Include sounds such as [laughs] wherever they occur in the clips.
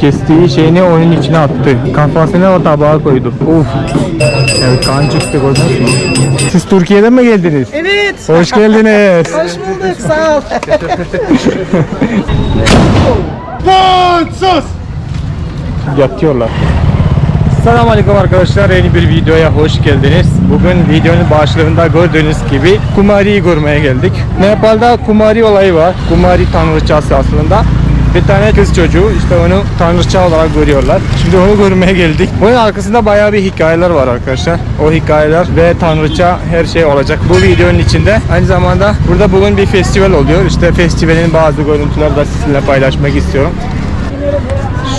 Kestiği şeyini onun içine attı. Kafasına o tabağa koydu. Uf. Evet kan çıktı gördünüz mü? Siz Türkiye'den mi geldiniz? Evet. Hoş geldiniz. Hoş bulduk. Sağ ol. [laughs] Yatıyorlar. Selamünaleyküm arkadaşlar. Yeni bir videoya hoş geldiniz. Bugün videonun başlığında gördüğünüz gibi Kumari'yi görmeye geldik. Nepal'da Kumari olayı var. Kumari tanrıçası aslında. Bir tane kız çocuğu işte onu tanrıça olarak görüyorlar. Şimdi onu görmeye geldik. Bunun arkasında bayağı bir hikayeler var arkadaşlar. O hikayeler ve tanrıça her şey olacak. Bu videonun içinde aynı zamanda burada bugün bir festival oluyor. İşte festivalin bazı görüntüleri de sizinle paylaşmak istiyorum.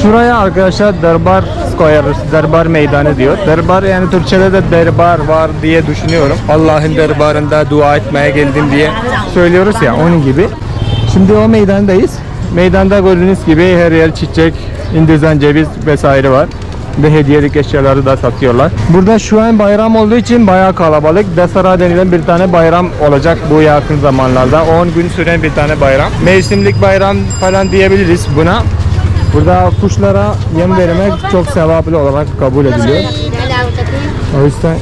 Şuraya arkadaşlar Derbar Square, Derbar Meydanı diyor. Derbar yani Türkçe'de de derbar var diye düşünüyorum. Allah'ın derbarında dua etmeye geldim diye söylüyoruz ya onun gibi. Şimdi o meydandayız. Meydanda gördüğünüz gibi her yer çiçek, indizan ceviz vesaire var. Ve hediyelik eşyaları da satıyorlar. Burada şu an bayram olduğu için bayağı kalabalık. Dasara denilen bir tane bayram olacak bu yakın zamanlarda. 10 gün süren bir tane bayram. Mevsimlik bayram falan diyebiliriz buna. Burada kuşlara yem vermek çok sevaplı olarak kabul ediliyor. O yüzden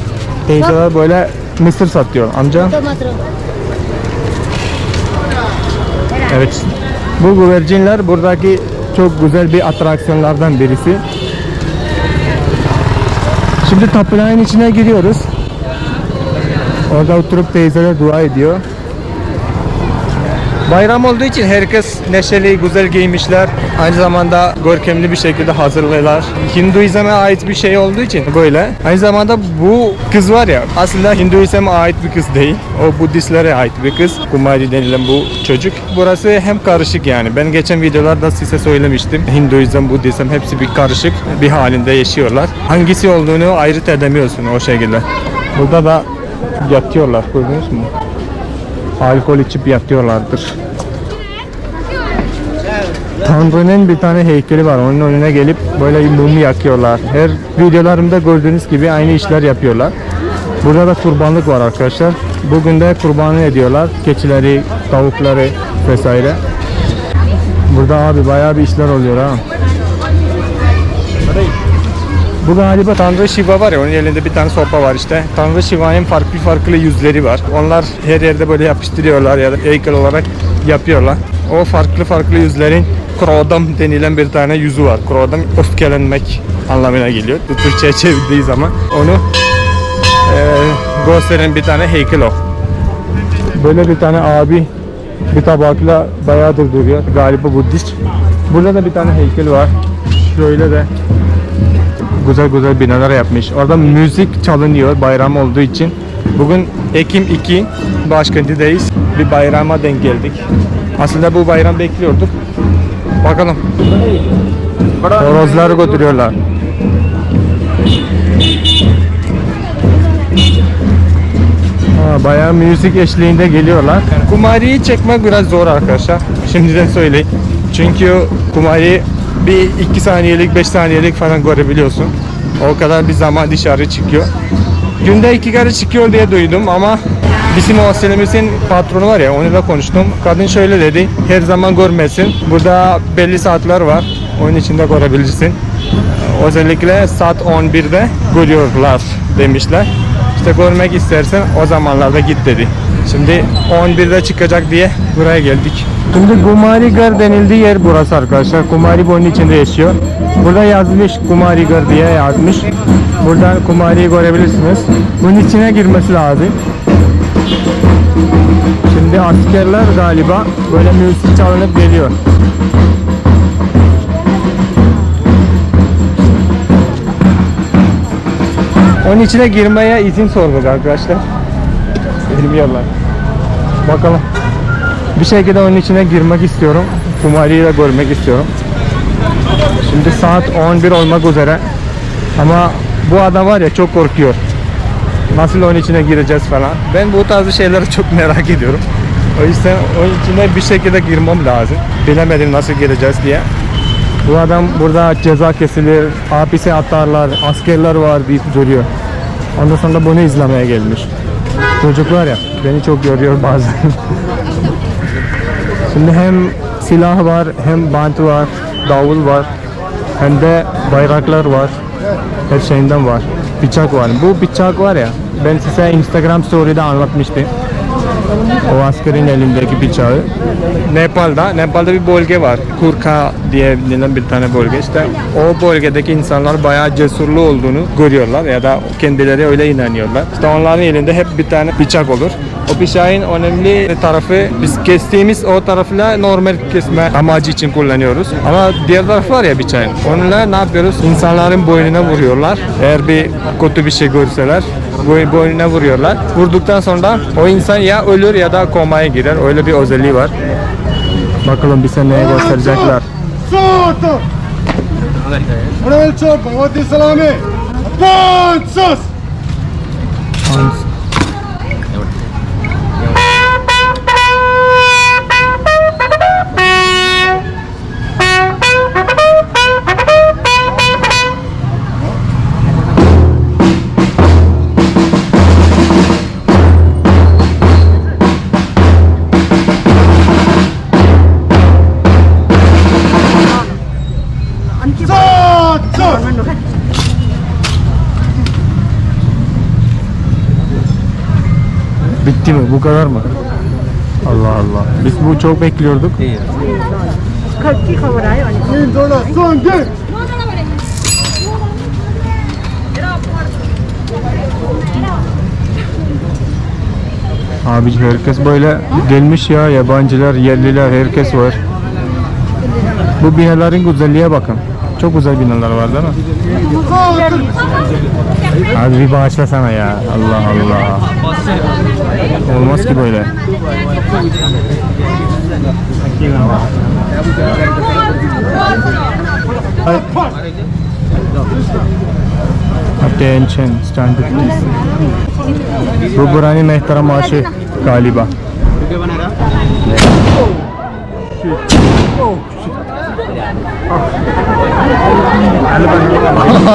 teyzeler böyle mısır satıyor. Amca evet. Bu güvercinler buradaki çok güzel bir atraksiyonlardan birisi. Şimdi tapınağın içine giriyoruz. Orada oturup teyzeler dua ediyor. Bayram olduğu için herkes neşeli, güzel giymişler. Aynı zamanda görkemli bir şekilde hazırlıyorlar. Hinduizm'e ait bir şey olduğu için böyle. Aynı zamanda bu kız var ya aslında Hinduizm'e ait bir kız değil. O Budistlere ait bir kız. Kumari denilen bu çocuk. Burası hem karışık yani. Ben geçen videolarda size söylemiştim. Hinduizm, Budizm hepsi bir karışık bir halinde yaşıyorlar. Hangisi olduğunu ayırt edemiyorsun o şekilde. Burada da yatıyorlar gördünüz mü? Alkol içip yatıyorlardır. Tanrı'nın bir tane heykeli var. Onun önüne gelip böyle mum yakıyorlar. Her videolarımda gördüğünüz gibi aynı işler yapıyorlar. Burada da kurbanlık var arkadaşlar. Bugün de kurbanı ediyorlar. Keçileri, tavukları vesaire. Burada abi bayağı bir işler oluyor ha. Bu galiba Tanrı Shiva var ya onun elinde bir tane sopa var işte. Tanrı Shiva'nın farklı farklı yüzleri var. Onlar her yerde böyle yapıştırıyorlar ya da heykel olarak yapıyorlar. O farklı farklı yüzlerin Krodam denilen bir tane yüzü var. Krodam öfkelenmek anlamına geliyor. Türkçe'ye çevirdiği zaman onu eee gösteren bir tane heykel o. Böyle bir tane abi bir tabakla bayağıdır duruyor. Galiba Budist. Burada da bir tane heykel var. Şöyle de güzel güzel binalar yapmış. Orada müzik çalınıyor bayram olduğu için. Bugün Ekim 2 başkentideyiz. Bir bayrama denk geldik. Aslında bu bayram bekliyorduk. Bakalım. Horozları götürüyorlar. Ha, bayağı müzik eşliğinde geliyorlar. Kumari'yi çekmek biraz zor arkadaşlar. Şimdiden söyleyeyim. Çünkü Kumari bir 2 saniyelik 5 saniyelik falan görebiliyorsun. O kadar bir zaman dışarı çıkıyor. Günde iki kere çıkıyor diye duydum ama bizim hostemizin patronu var ya onunla konuştum. Kadın şöyle dedi her zaman görmesin. Burada belli saatler var. Onun içinde görebilirsin. Özellikle saat 11'de görüyorlar demişler. İşte görmek istersen o zamanlarda git dedi. Şimdi 11'de çıkacak diye buraya geldik. Şimdi Kumarigar denildiği yer burası arkadaşlar. Kumari bunun içinde yaşıyor. Burada yazmış Kumarigar diye yazmış. Buradan Kumari'yi görebilirsiniz. Bunun içine girmesi lazım. Şimdi askerler galiba böyle müzik çalınıp geliyor. Onun içine girmeye izin sorduk arkadaşlar. Bilmiyorlar. Bakalım. Bir şekilde onun içine girmek istiyorum. Kumari'yi de görmek istiyorum. Şimdi saat 11 olmak üzere. Ama bu adam var ya çok korkuyor. Nasıl onun içine gireceğiz falan. Ben bu tarz şeyleri çok merak ediyorum. O yüzden onun içine bir şekilde girmem lazım. Bilemedim nasıl gireceğiz diye. Bu adam burada ceza kesilir, hapise atarlar, askerler var deyip duruyor. Ondan sonra bunu izlemeye gelmiş. Çocuklar ya beni çok yoruyor bazen. [laughs] Şimdi hem silah var hem bant var, davul var. Hem de bayraklar var. Her şeyinden var. Bıçak var. Bu bıçak var ya ben size Instagram story'de anlatmıştım. O askerin elindeki bıçağı. Nepal'da, Nepal'da bir bölge var. Kurka diye bilinen bir tane bölge. İşte o bölgedeki insanlar bayağı cesurlu olduğunu görüyorlar ya da kendileri öyle inanıyorlar. İşte onların elinde hep bir tane bıçak olur. O pişayın önemli tarafı biz kestiğimiz o tarafla normal kesme amacı için kullanıyoruz. Ama diğer taraf var ya bıçağın. Onunla ne yapıyoruz? İnsanların boynuna vuruyorlar. Eğer bir kötü bir şey görseler boynuna vuruyorlar. Vurduktan sonra o insan ya ölür ya da komaya girer. Öyle bir özelliği var. Bakalım bize neye gösterecekler. Sotto! Ora il ciobba, guardi salame! Panzas! Panzas. Bitti mi? Bu kadar mı? Allah Allah. Biz bu çok bekliyorduk. Kalki kavurayı hani. Din dola, son din! Abi herkes böyle gelmiş ya yabancılar, yerliler herkes var. Bu binaların güzelliğe bakın. Çok güzel binalar var değil mi? Abi bir bağışlasana ya. Allah Allah. Olmaz ki böyle. Attention, stand please. Bu buranın mehtara maaşı galiba.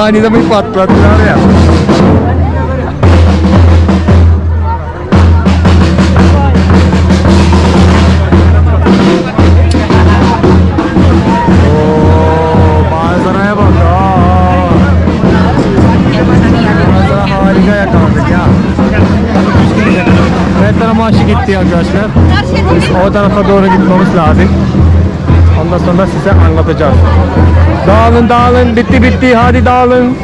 Aniden bir patlattılar ya. Oo, gitti arkadaşlar. Biz o tarafa doğru gitmemiz lazım. Ondan sonra size anlatacağız. Dağılın dağılın bitti bitti hadi dağılın.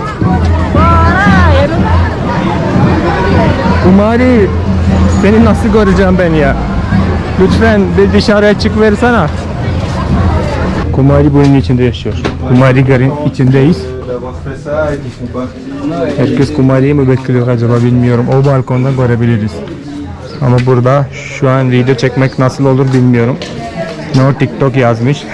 Kumari seni nasıl göreceğim ben ya? Lütfen bir dışarıya çık versene. Kumari bunun içinde yaşıyor. Kumari garın içindeyiz. Herkes Kumari'yi mi bekliyor acaba bilmiyorum. O balkondan görebiliriz. Ama burada şu an video çekmek nasıl olur bilmiyorum. No TikTok yazmış. [laughs]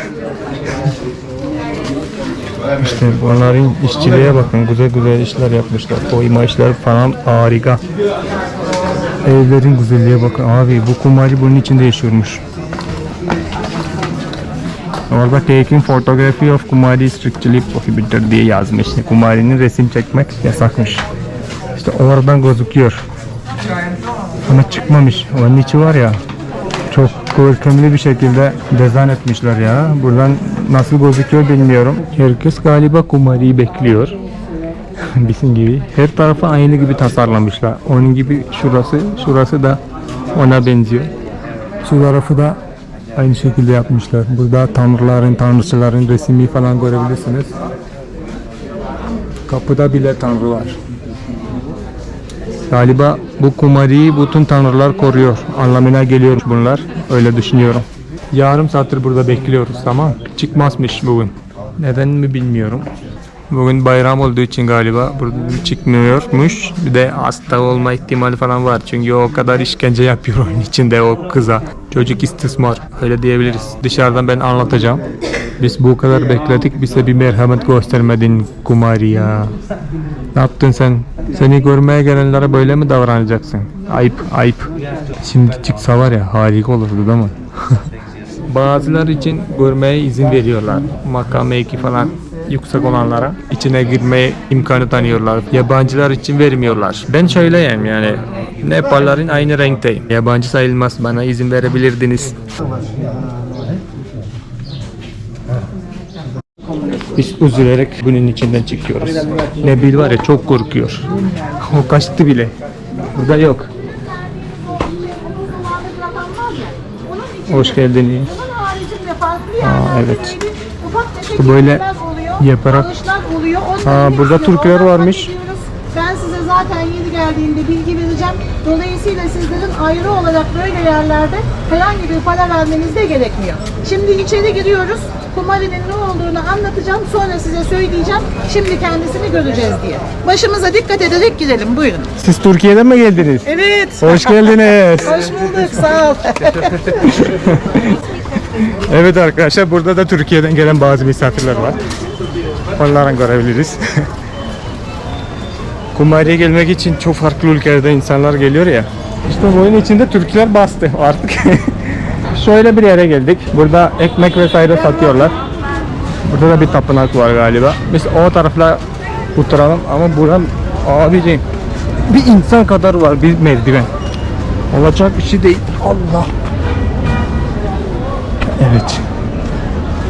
İşte onların işçiliğe bakın. Güzel güzel işler yapmışlar. Oyma işler falan harika. Evlerin güzelliğe bakın. Abi bu kumari bunun içinde yaşıyormuş. Orada taking photography of Kumari strictly prohibited diye yazmış. Kumari'nin resim çekmek yasakmış. İşte oradan gözüküyor. Ama çıkmamış. Onun içi var ya çok görkemli bir şekilde dizayn etmişler ya. Buradan nasıl gözüküyor bilmiyorum. Herkes galiba Kumari'yi bekliyor. [laughs] Bizim gibi. Her tarafı aynı gibi tasarlamışlar. Onun gibi şurası, şurası da ona benziyor. Şu tarafı da aynı şekilde yapmışlar. Burada tanrıların, tanrıçıların resmi falan görebilirsiniz. Kapıda bile tanrı var. Galiba bu kumariyi bütün tanrılar koruyor. Anlamına geliyor bunlar. Öyle düşünüyorum. Yarım saattir burada bekliyoruz ama çıkmazmış bugün. Neden mi bilmiyorum. Bugün bayram olduğu için galiba burada çıkmıyormuş. Bir de hasta olma ihtimali falan var. Çünkü o kadar işkence yapıyor [laughs] onun içinde o kıza. Çocuk istismar. Öyle diyebiliriz. Dışarıdan ben anlatacağım. Biz bu kadar bekledik. Bize bir merhamet göstermedin Kumari ya. Ne yaptın sen? Seni görmeye gelenlere böyle mi davranacaksın? Ayıp, ayıp. Şimdi çıksa var ya harika olurdu değil mi? [laughs] Bazıları için görmeye izin veriyorlar. Makam mevki falan yüksek olanlara içine girmeye imkanı tanıyorlar. Yabancılar için vermiyorlar. Ben şöyleyim yani. Nepallerin aynı renkteyim. Yabancı sayılmaz bana izin verebilirdiniz. Biz üzülerek bunun içinden çıkıyoruz. Nebil var ya çok korkuyor. O kaçtı bile. Burada yok. Hoş geldiniz. Aa, evet. tefek Böyle yaparak- Aa, burada Türkler varmış. Ben size zaten yeni geldiğinde bilgi vereceğim. Dolayısıyla sizlerin ayrı olarak böyle yerlerde herhangi bir para vermeniz de gerekmiyor. Şimdi içeri giriyoruz. Kumarinin ne olduğunu anlatacağım. Sonra size söyleyeceğim. Şimdi kendisini göreceğiz diye. Başımıza dikkat ederek girelim. Buyurun. Siz Türkiye'den mi geldiniz? Evet. Hoş geldiniz. [laughs] Hoş bulduk. Sağ ol. [laughs] Evet arkadaşlar burada da Türkiye'den gelen bazı misafirler var. Onları görebiliriz. [laughs] Kumari'ye gelmek için çok farklı ülkelerden insanlar geliyor ya. İşte bu oyun içinde Türkler bastı artık. Şöyle bir yere geldik. Burada ekmek vesaire satıyorlar. Burada da bir tapınak var galiba. Biz o tarafla oturalım ama buram abicim bir insan kadar var bir merdiven. Olacak bir şey değil. Allah. Evet.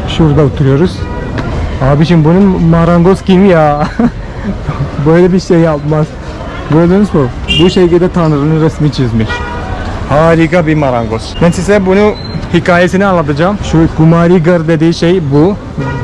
Şurada oturuyoruz. Abiciğim bunun marangoz kim ya? [laughs] Böyle bir şey yapmaz. Gördünüz mü? Bu şekilde Tanrı'nın resmi çizmiş. Harika bir marangoz. Ben size bunu hikayesini anlatacağım. Şu Kumari Gar dediği şey bu.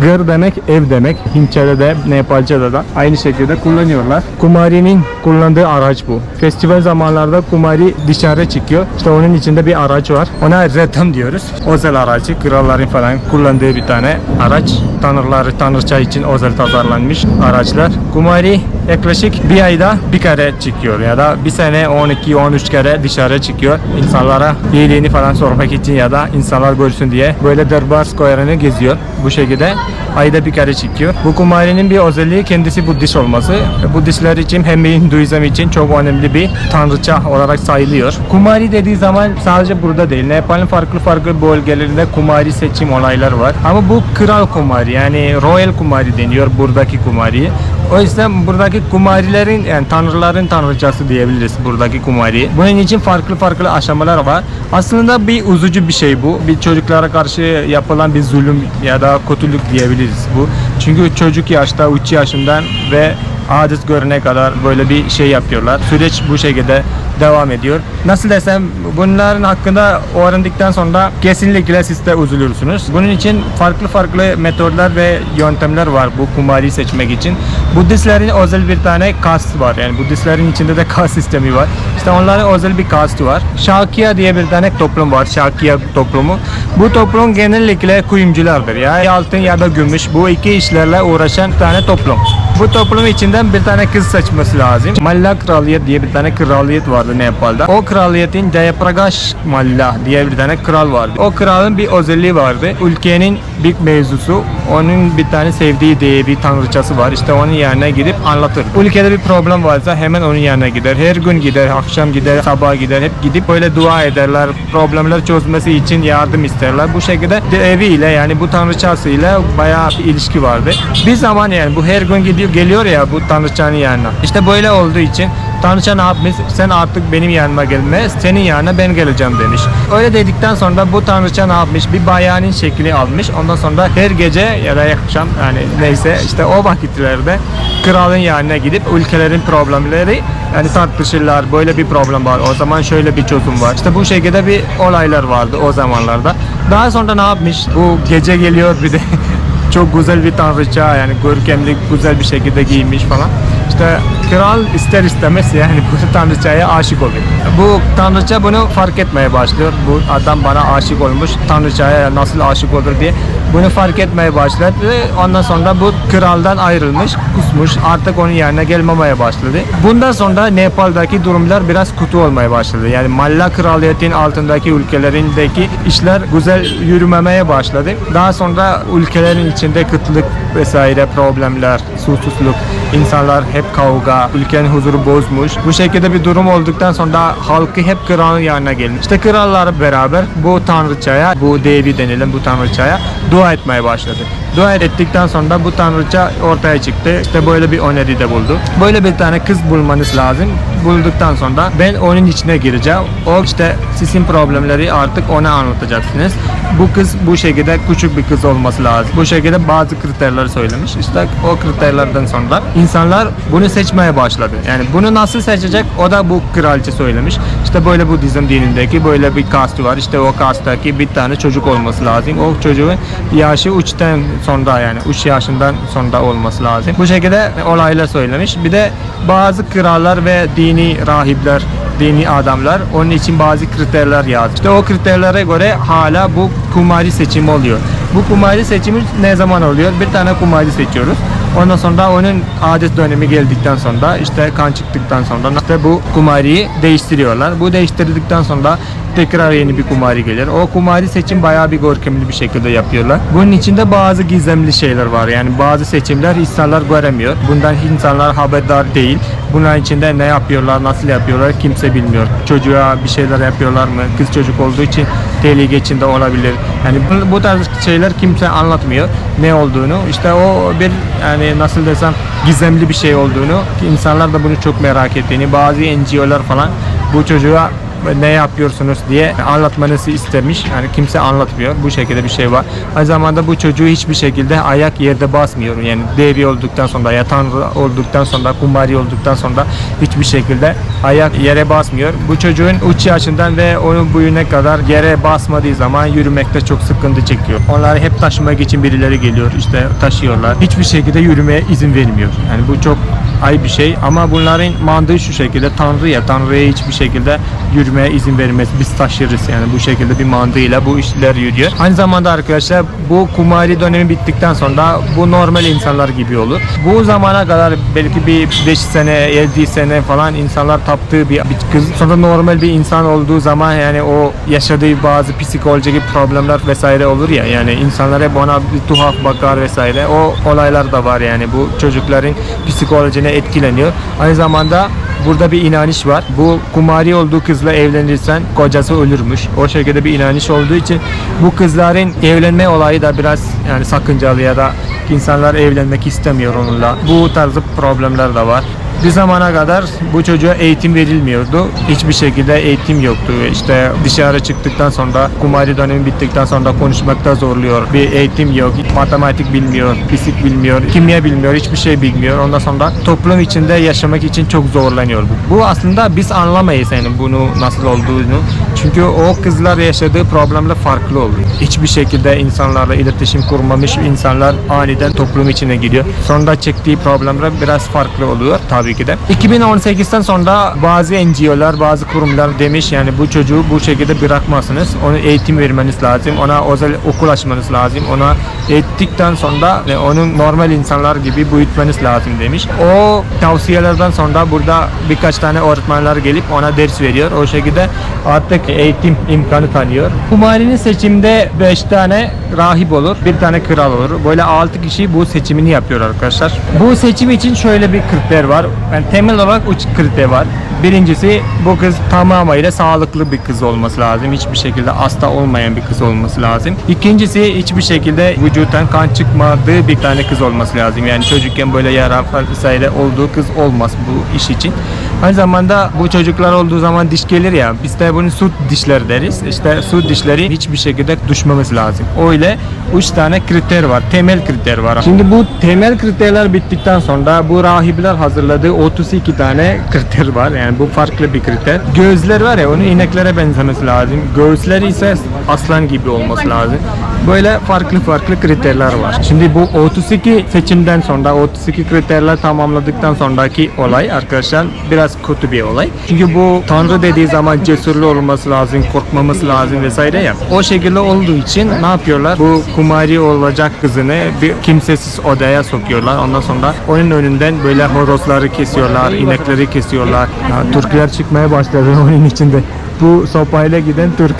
Gar demek ev demek. Hintçe'de de Nepalce'de de aynı şekilde kullanıyorlar. Kumari'nin kullandığı araç bu. Festival zamanlarda Kumari dışarı çıkıyor. İşte onun içinde bir araç var. Ona Retham diyoruz. Özel aracı. Kralların falan kullandığı bir tane araç. Tanrıları, tanrıça için özel tasarlanmış araçlar. Kumari yaklaşık bir ayda bir kere çıkıyor ya da bir sene 12-13 kere dışarı çıkıyor. İnsanlara iyiliğini falan sormak için ya da insanlar görsün diye böyle Darbar Square'ını geziyor. Bu şekilde ayda bir kere çıkıyor. Bu Kumari'nin bir özelliği kendisi Budist olması. Budistler için hem Hinduizm için çok önemli bir tanrıça olarak sayılıyor. Kumari dediği zaman sadece burada değil. Nepal'in farklı farklı bölgelerinde Kumari seçim olayları var. Ama bu kral Kumari yani Royal Kumari deniyor buradaki Kumari. O yüzden buradaki kumarilerin yani tanrıların tanrıçası diyebiliriz buradaki kumari. Bunun için farklı farklı aşamalar var. Aslında bir üzücü bir şey bu. Bir çocuklara karşı yapılan bir zulüm ya da kötülük diyebiliriz bu. Çünkü çocuk yaşta 3 yaşından ve adet görene kadar böyle bir şey yapıyorlar. Süreç bu şekilde devam ediyor. Nasıl desem bunların hakkında öğrendikten sonra kesinlikle siz de üzülürsünüz. Bunun için farklı farklı metodlar ve yöntemler var bu kumari seçmek için. Budistlerin özel bir tane kast var. Yani Budistlerin içinde de [laughs] kast sistemi var. İşte onların özel bir kastı var. Şakiya diye bir tane toplum var. Şakiya toplumu. Bu toplum genellikle kuyumculardır. Ya altın ya da gümüş bu iki işlerle uğraşan tane toplum. Bu toplum içinden bir tane kız seçmesi lazım. Malla kraliyet diye bir tane kraliyet vardı Nepal'da. O kraliyetin Jayaprakash Malla diye bir tane kral vardı. O kralın bir özelliği vardı. Ülkenin bir mevzusu. Onun bir tane sevdiği diye bir tanrıçası var. İşte onun yanına gidip anlatır. Ülkede bir problem varsa hemen onun yanına gider. Her gün gider, akşam gider, sabah gider. Hep gidip böyle dua ederler. Problemler çözmesi için yardım isterler. Bu şekilde de eviyle yani bu tanrıçasıyla bayağı bir ilişki vardı. Bir zaman yani bu her gün gidiyor geliyor ya bu tanrıçanın yanına. İşte böyle olduğu için Tanrıça ne yapmış? Sen artık benim yanıma gelme, senin yanına ben geleceğim demiş. Öyle dedikten sonra bu tanrıça ne yapmış? Bir bayanın şeklini almış. Ondan sonra her gece ya da akşam yani neyse işte o vakitlerde kralın yanına gidip ülkelerin problemleri yani tartışırlar. Böyle bir problem var. O zaman şöyle bir çözüm var. İşte bu şekilde bir olaylar vardı o zamanlarda. Daha sonra ne yapmış? Bu gece geliyor bir de [laughs] çok güzel bir tanrıça yani görkemli güzel bir şekilde giyinmiş falan. İşte kral ister istemez yani bu tanrıçaya aşık oluyor. Bu tanrıça bunu fark etmeye başlıyor. Bu adam bana aşık olmuş. Tanrıçaya nasıl aşık olur diye bunu fark etmeye başladı. Ondan sonra bu kraldan ayrılmış, kusmuş. Artık onun yerine gelmemeye başladı. Bundan sonra Nepal'daki durumlar biraz kötü olmaya başladı. Yani Malla kraliyetin altındaki ülkelerindeki işler güzel yürümemeye başladı. Daha sonra ülkelerin içinde kıtlık vesaire problemler, susuzluk, insanlar hep kavga, ülkenin huzuru bozmuş. Bu şekilde bir durum olduktan sonra halkı hep kralın yanına gelmiş. İşte krallar beraber bu tanrıçaya, bu devi denilen bu tanrıçaya dua etmeye başladı. Dua ettikten sonra bu tanrıça ortaya çıktı. İşte böyle bir öneride buldu. Böyle bir tane kız bulmanız lazım. Bulduktan sonra ben onun içine gireceğim. O işte sizin problemleri artık ona anlatacaksınız. Bu kız bu şekilde küçük bir kız olması lazım. Bu şekilde bazı kriterleri söylemiş. İşte o kriterlerden sonra insanlar bunu seçmeye başladı. Yani bunu nasıl seçecek? O da bu kraliçe söylemiş. İşte böyle Budizm dinindeki böyle bir kastı var. İşte o kasttaki bir tane çocuk olması lazım. O çocuğun yaşı 3'ten sonra yani 3 yaşından sonra olması lazım. Bu şekilde olaylar söylemiş. Bir de bazı krallar ve dini rahipler dini adamlar onun için bazı kriterler yazdı. İşte o kriterlere göre hala bu kumari seçimi oluyor. Bu kumari seçimi ne zaman oluyor? Bir tane kumari seçiyoruz. Ondan sonra onun adet dönemi geldikten sonra işte kan çıktıktan sonra işte bu kumariyi değiştiriyorlar. Bu değiştirdikten sonra tekrar yeni bir kumari gelir. O kumari seçim bayağı bir görkemli bir şekilde yapıyorlar. Bunun içinde bazı gizemli şeyler var. Yani bazı seçimler insanlar göremiyor. Bundan insanlar haberdar değil. Bunların içinde ne yapıyorlar, nasıl yapıyorlar kimse bilmiyor. Çocuğa bir şeyler yapıyorlar mı? Kız çocuk olduğu için tehlike içinde olabilir. Yani bu, bu tarz şeyler kimse anlatmıyor ne olduğunu. İşte o bir yani nasıl desem gizemli bir şey olduğunu, insanlar da bunu çok merak ettiğini, bazı NGO'lar falan bu çocuğa ne yapıyorsunuz diye anlatmanızı istemiş. Yani kimse anlatmıyor. Bu şekilde bir şey var. Aynı zamanda bu çocuğu hiçbir şekilde ayak yerde basmıyor. Yani devi olduktan sonra ya tanrı olduktan sonra kumari olduktan sonra hiçbir şekilde ayak yere basmıyor. Bu çocuğun 3 yaşından ve onun büyüğüne kadar yere basmadığı zaman yürümekte çok sıkıntı çekiyor. Onları hep taşımak için birileri geliyor. işte taşıyorlar. Hiçbir şekilde yürümeye izin vermiyor. Yani bu çok ay bir şey ama bunların mantığı şu şekilde Tanrı'ya, Tanrı'ya hiçbir şekilde yürümeye izin vermez. Biz taşırız yani bu şekilde bir mantığıyla bu işler yürüyor. Aynı zamanda arkadaşlar bu kumari dönemi bittikten sonra bu normal insanlar gibi olur. Bu zamana kadar belki bir 5 sene, 7 sene falan insanlar taptığı bir, bir kız sonra normal bir insan olduğu zaman yani o yaşadığı bazı psikolojik problemler vesaire olur ya yani insanlar hep ona bir tuhaf bakar vesaire. O olaylar da var yani bu çocukların psikolojine etkileniyor. Aynı zamanda burada bir inanış var. Bu kumari olduğu kızla evlenirsen kocası ölürmüş. O şekilde bir inanış olduğu için bu kızların evlenme olayı da biraz yani sakıncalı ya da insanlar evlenmek istemiyor onunla. Bu tarzı problemler de var. Bir zamana kadar bu çocuğa eğitim verilmiyordu. Hiçbir şekilde eğitim yoktu. İşte dışarı çıktıktan sonra kumari dönemi bittikten sonra konuşmakta zorluyor. Bir eğitim yok. Matematik bilmiyor, fizik bilmiyor, kimya bilmiyor, hiçbir şey bilmiyor. Ondan sonra toplum içinde yaşamak için çok zorlanıyor bu. Aslında biz anlamayız yani bunu nasıl olduğunu. Çünkü o kızlar yaşadığı problemler farklı oluyor. Hiçbir şekilde insanlarla iletişim kurmamış insanlar aniden toplum içine giriyor. Sonra çektiği problemler biraz farklı oluyor tabii ki de. 2018'ten sonra bazı NGO'lar, bazı kurumlar demiş yani bu çocuğu bu şekilde bırakmazsınız. Onu eğitim vermeniz lazım. Ona özel okul açmanız lazım. Ona eğittikten sonra onun normal insanlar gibi büyütmeniz lazım demiş. O tavsiyelerden sonra burada birkaç tane öğretmenler gelip ona ders veriyor. O şekilde artık eğitim imkanı tanıyor. Kumarinin seçimde 5 tane rahip olur, bir tane kral olur. Böyle 6 kişi bu seçimini yapıyor arkadaşlar. Bu seçim için şöyle bir kriter var. Yani temel olarak 3 kriter var. Birincisi bu kız tamamıyla sağlıklı bir kız olması lazım. Hiçbir şekilde hasta olmayan bir kız olması lazım. İkincisi hiçbir şekilde vücuttan kan çıkmadığı bir tane kız olması lazım. Yani çocukken böyle yara vesaire olduğu kız olmaz bu iş için. Aynı zamanda bu çocuklar olduğu zaman diş gelir ya biz de bunu süt dişler deriz. İşte süt dişleri hiçbir şekilde düşmemiz lazım. Öyle 3 tane kriter var. Temel kriter var. Şimdi bu temel kriterler bittikten sonra bu rahipler hazırladığı 32 tane kriter var. Yani bu farklı bir kriter. Gözler var ya onu ineklere benzemesi lazım. Göğüsleri ise aslan gibi olması lazım. Böyle farklı farklı kriterler var. Şimdi bu 32 seçimden sonra 32 kriterler tamamladıktan sonraki olay arkadaşlar biraz kötü bir olay. Çünkü bu Tanrı dediği zaman cesurlu olması lazım, korkmaması lazım vesaire ya. O şekilde olduğu için ne yapıyorlar? Bu kumari olacak kızını bir kimsesiz odaya sokuyorlar. Ondan sonra onun önünden böyle horozları kesiyorlar, inekleri kesiyorlar. Ya, Türkler çıkmaya başladı [laughs] onun içinde. Bu sopayla giden Türk.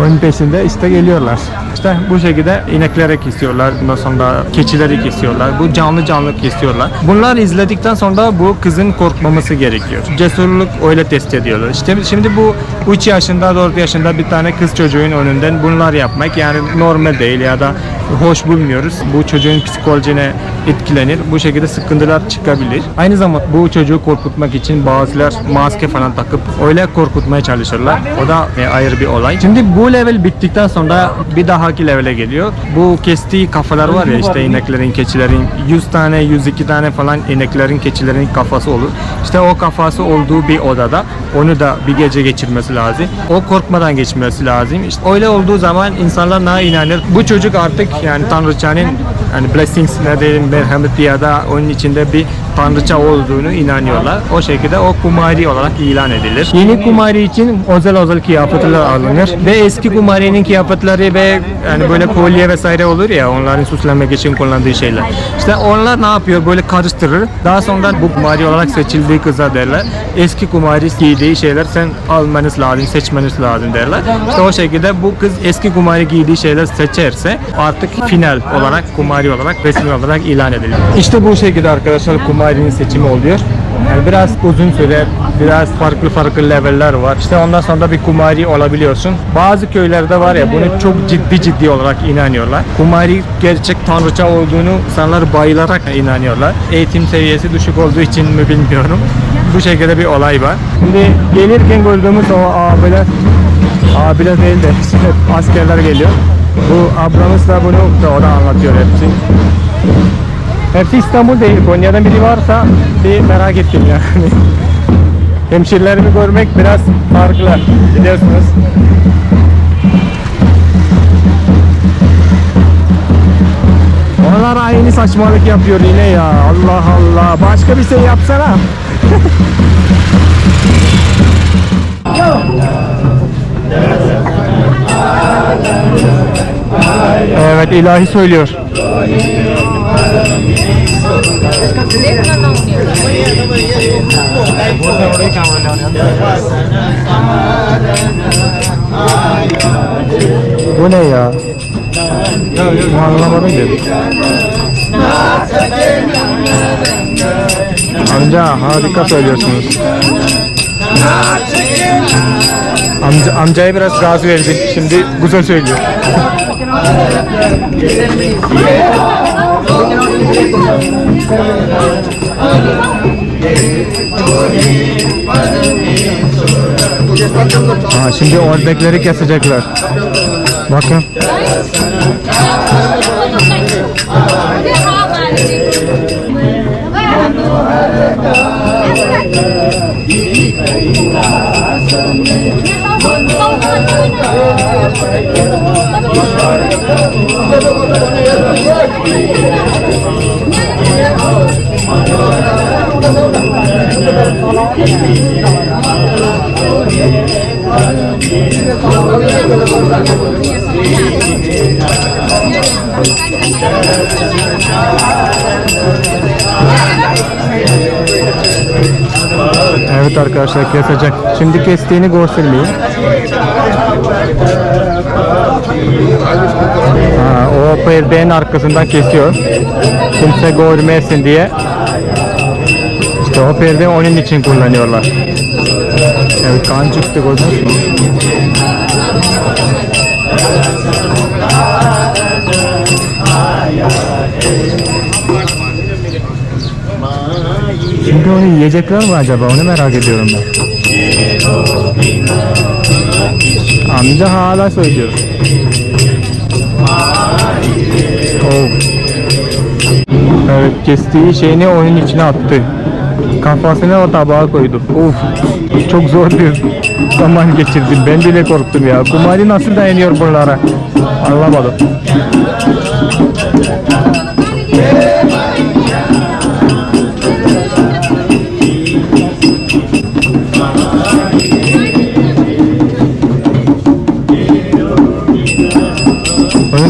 Onun peşinde işte geliyorlar. İşte bu şekilde inekleri kesiyorlar. Ondan sonra keçileri kesiyorlar. Bu canlı canlı kesiyorlar. Bunlar izledikten sonra bu kızın korkmaması gerekiyor. Cesurluk öyle test ediyorlar. İşte şimdi bu 3 yaşında 4 yaşında bir tane kız çocuğun önünden bunlar yapmak yani normal değil ya da hoş bulmuyoruz. Bu çocuğun psikolojine etkilenir. Bu şekilde sıkıntılar çıkabilir. Aynı zamanda bu çocuğu korkutmak için bazılar maske falan takıp öyle korkutmaya çalışırlar. O da e, ayrı bir olay. Şimdi bu level bittikten sonra bir dahaki levele geliyor. Bu kestiği kafalar var ya işte ineklerin, keçilerin 100 tane, 102 tane falan ineklerin, keçilerin kafası olur. İşte o kafası olduğu bir odada onu da bir gece geçirmesi lazım. O korkmadan geçmesi lazım. İşte öyle olduğu zaman insanlar neye inanır? Bu çocuk artık yani Tanrıçanın yani blessings ne diyelim merhameti ya da onun içinde bir tanrıça olduğunu inanıyorlar. O şekilde o kumari olarak ilan edilir. Yeni kumari için özel özel kıyafetler alınır ve eski kumarinin kıyafetleri ve yani böyle kolye vesaire olur ya onların süslenmek için kullandığı şeyler. İşte onlar ne yapıyor? Böyle karıştırır. Daha sonra bu kumari olarak seçildiği kıza derler. Eski kumari giydiği şeyler sen almanız lazım, seçmeniz lazım derler. İşte o şekilde bu kız eski kumari giydiği şeyler seçerse artık final olarak kumari olarak resmi olarak ilan edilir. İşte bu şekilde arkadaşlar kumarinin seçimi oluyor. Yani biraz uzun süre, biraz farklı farklı leveller var. İşte ondan sonra bir kumari olabiliyorsun. Bazı köylerde var ya bunu çok ciddi ciddi olarak inanıyorlar. Kumari gerçek tanrıça olduğunu insanlar bayılarak inanıyorlar. Eğitim seviyesi düşük olduğu için mi bilmiyorum. Bu şekilde bir olay var. Şimdi gelirken gördüğümüz o abiler, abiler değil de askerler geliyor. Bu ablamız da bunu da da anlatıyor hepsi. Hepsi İstanbul değil. Konya'dan biri varsa bir merak ettim yani. [laughs] Hemşerilerimi görmek biraz farklı biliyorsunuz. Onlar aynı saçmalık yapıyor yine ya. Allah Allah. Başka bir şey yapsana. [laughs] evet ilahi söylüyor. Bu ne ya? Anlamadım ki. Amca harika söylüyorsunuz. Amca, amcaya biraz gaz verdik. Şimdi güzel söylüyor. [laughs] Aa, şimdi oradakileri kesecekler. Bakın. Evet arkadaşlar kesecek. Şimdi kestiğini göstereyim. O perdenin arkasından kesiyor. Kimse görmesin diye. İşte o perde onun için kullanıyorlar. Evet kan çıktı gördünüz mü? Şimdi onu yiyecekler mi acaba? Onu merak ediyorum ben. Amca hala söylüyor. Oh. Evet kestiği şeyini onun içine attı. Kafasını o tabağa koydu. Of. Çok zor bir zaman geçirdim. Ben bile korktum ya. Kumari nasıl dayanıyor bunlara? Anlamadım.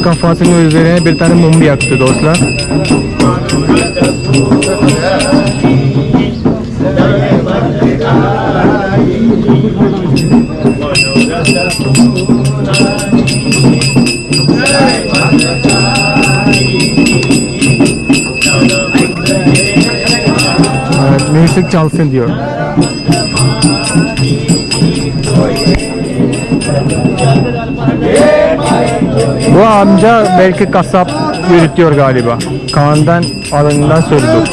Onun kafasının üzerine bir tane mum yaktı dostlar. Evet, müzik çalsın diyor. Bu amca belki kasap yürütüyor galiba. Kaan'dan alanından sordu.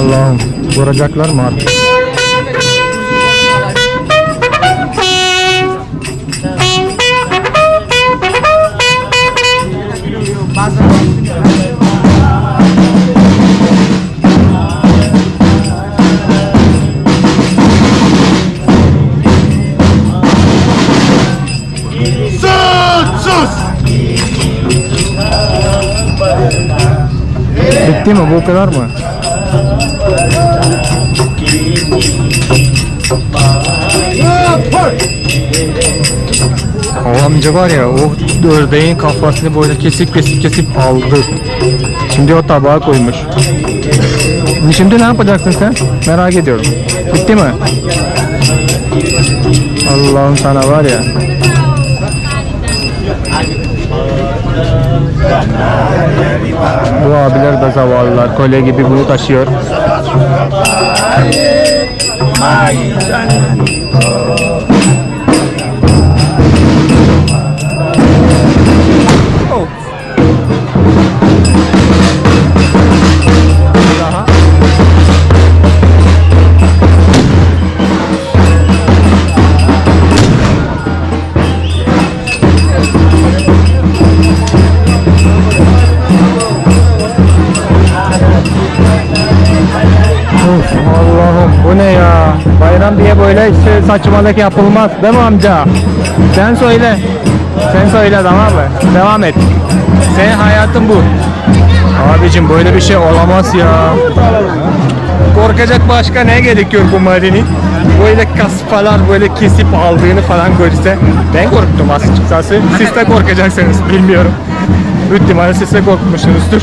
Allah'ım vuracaklar mı artık? Bitti mi? Bu kadar mı? O amca var ya o ördeğin kafasını böyle kesip kesip kesip aldı. Şimdi o tabağa koymuş. Şimdi ne yapacaksın sen? Merak ediyorum. Bitti mi? Allah'ım sana var ya. Bu abiler de zavallılar. Kolye gibi bunu taşıyor. Saçmalık yapılmaz değil mi amca? Sen söyle. Sen söyle tamam mı? Devam et. Senin hayatın bu. Abicim böyle bir şey olamaz ya. Korkacak başka ne gerekiyor bu Mari'nin? Böyle kaspalar böyle kesip aldığını falan görse ben korktum açıkçası. Siz de korkacaksınız bilmiyorum. Büyük siz de korkmuşsunuzdur.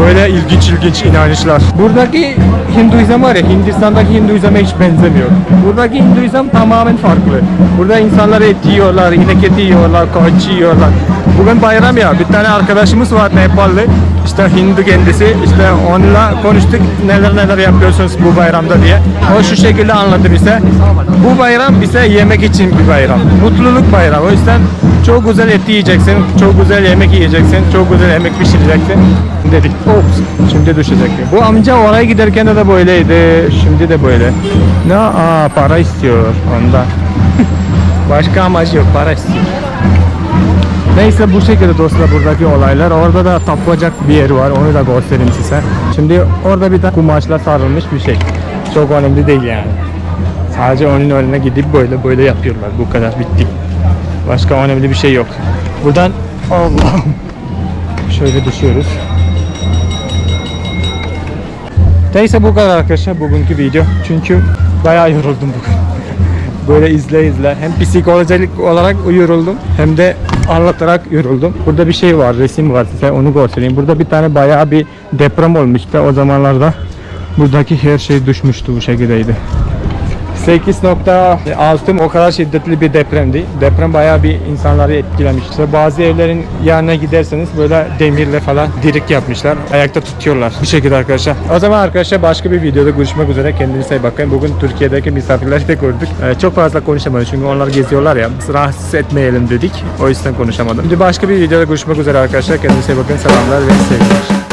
Böyle ilginç ilginç inanışlar. Buradaki Hinduizm var ya Hindistan'daki Hinduizm'e hiç benzemiyor. Buradaki Hinduizm tamamen farklı. Burada insanlar et yiyorlar, inek eti yiyorlar, koç yiyorlar. Bugün bayram ya bir tane arkadaşımız var Nepallı. İşte Hindu kendisi. İşte onunla konuştuk neler neler yapıyorsunuz bu bayramda diye. O şu şekilde anlattı bize. Bu bayram bize yemek için bir bayram. Mutluluk bayramı. O yüzden çok güzel et yiyeceksin, çok güzel yemek yiyeceksin, çok güzel yemek pişireceksin dedik. Ops, şimdi düşecek. Bu amca oraya giderken de, de böyleydi, şimdi de böyle. Ne? Aa, para istiyor ondan. [laughs] Başka amacı yok, para istiyor. Neyse bu şekilde dostlar buradaki olaylar. Orada da tapacak bir yer var. Onu da göstereyim size. Şimdi orada bir tane kumaşla sarılmış bir şey. Çok önemli değil yani. Sadece onun önüne gidip böyle böyle yapıyorlar. Bu kadar bitti. Başka önemli bir şey yok. Buradan Allah'ım. Şöyle düşüyoruz. Neyse bu kadar arkadaşlar bugünkü video. Çünkü bayağı yoruldum bugün. [laughs] Böyle izle izle. Hem psikolojik olarak yoruldum hem de anlatarak yoruldum. Burada bir şey var, resim var size onu göstereyim. Burada bir tane bayağı bir deprem olmuştu o zamanlarda. Buradaki her şey düşmüştü bu şekildeydi. 8.6 o kadar şiddetli bir depremdi. Deprem bayağı bir insanları etkilemiş. İşte bazı evlerin yanına giderseniz böyle demirle falan dirik yapmışlar. Ayakta tutuyorlar. Bu şekilde arkadaşlar. O zaman arkadaşlar başka bir videoda görüşmek üzere. Kendinize iyi bakın. Bugün Türkiye'deki misafirleri de gördük. Ee, çok fazla konuşamadık çünkü onlar geziyorlar ya. Rahatsız etmeyelim dedik. O yüzden konuşamadım. Şimdi başka bir videoda görüşmek üzere arkadaşlar. Kendinize iyi bakın. Selamlar ve sevgiler.